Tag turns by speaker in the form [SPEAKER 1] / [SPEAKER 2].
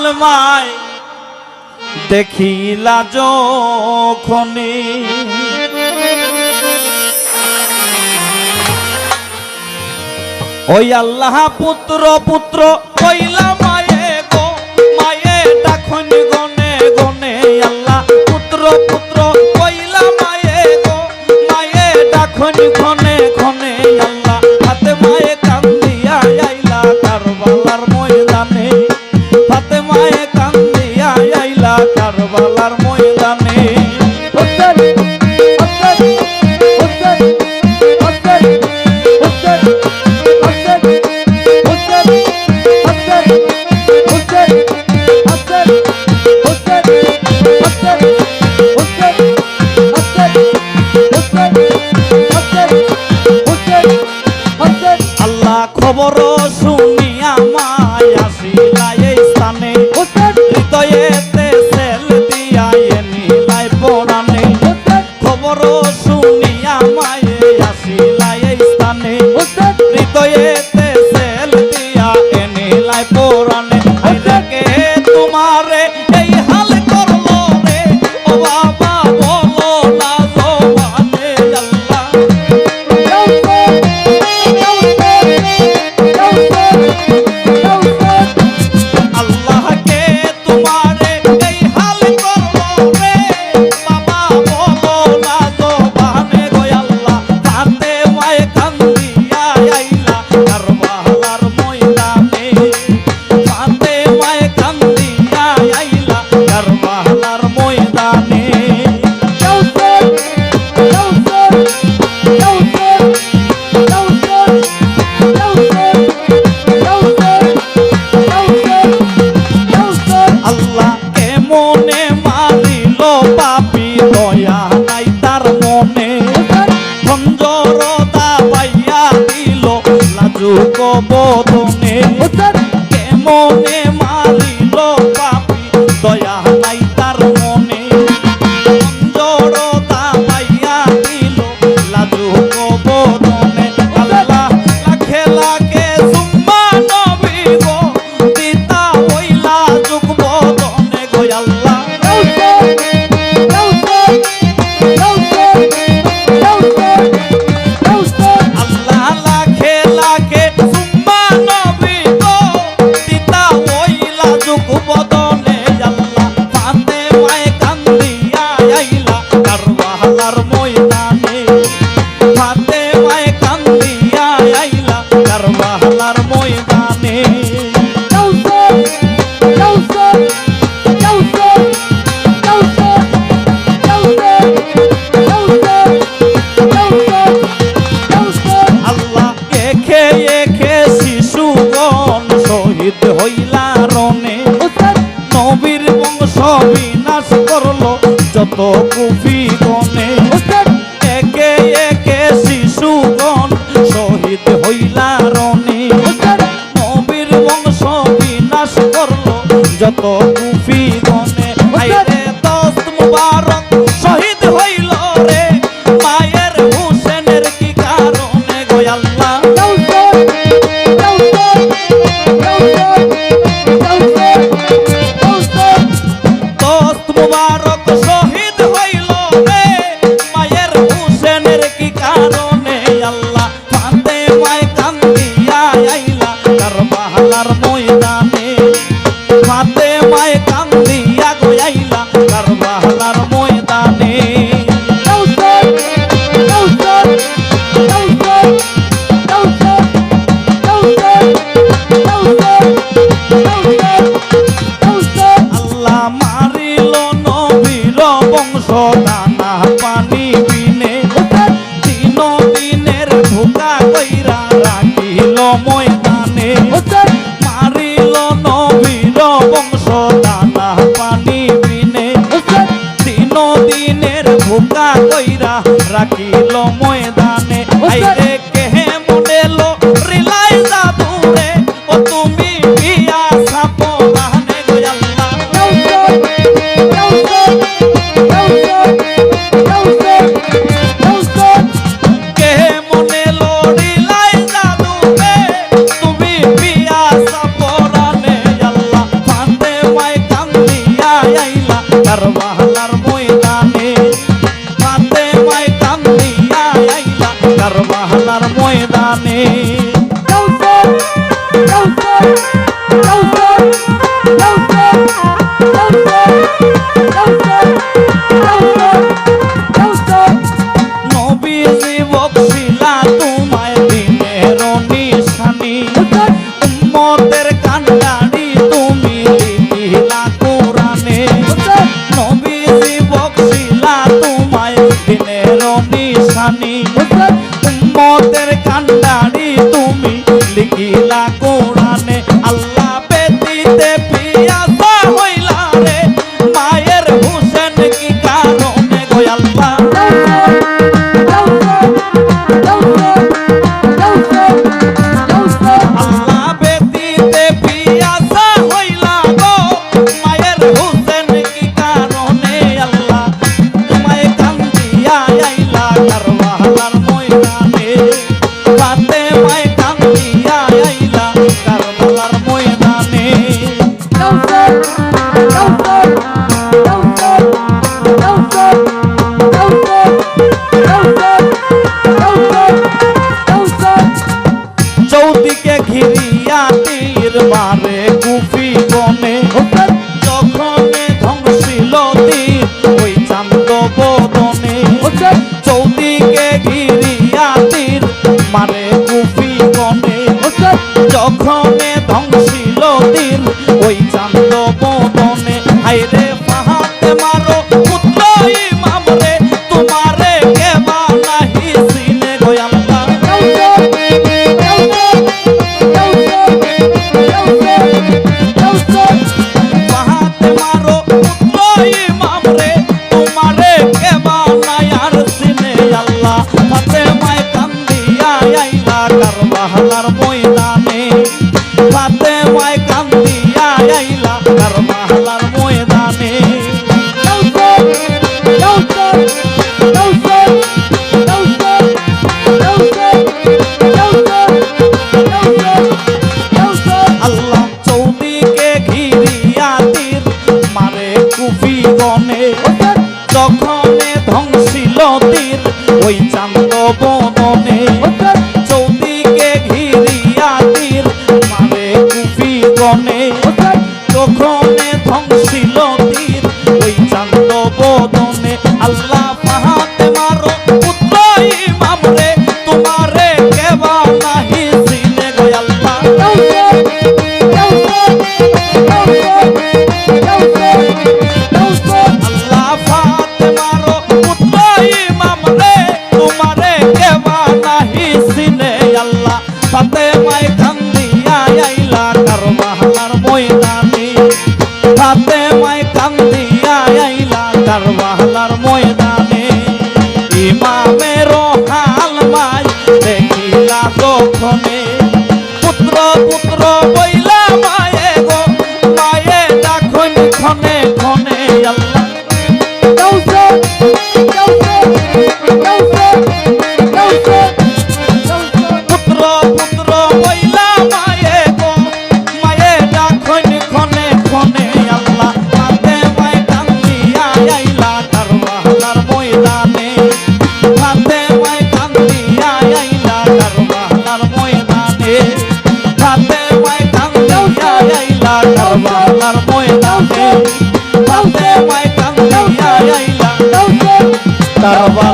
[SPEAKER 1] কালমায় দেখিলা যখনি। ওই আল্লাহ পুত্র পুত্র ওই দয়া যত কুফি বনে একে একে শিশুগণ শহীদ হইলা রনে নবীর বংশ বিনাশ করল যত হাতে মায় কান্দিয়া গোয়াইলা কারবালার ময়দানে। আল্লাহ মারিল নবীর বংশধ নৌকা কইরা রাখিল ময়দানে। আইরে খেলার ময়দানে বদনে। চৌদিকে ঘিরিয়া তীর মারে গুপি গনে যখনে ধ্বংসিল তীর ওই চান্দ নাই না তার মহালার ময়দান? রে। তখনে ধ্বংসিল তীর ওই চান্দ বদন Tarba 大了吧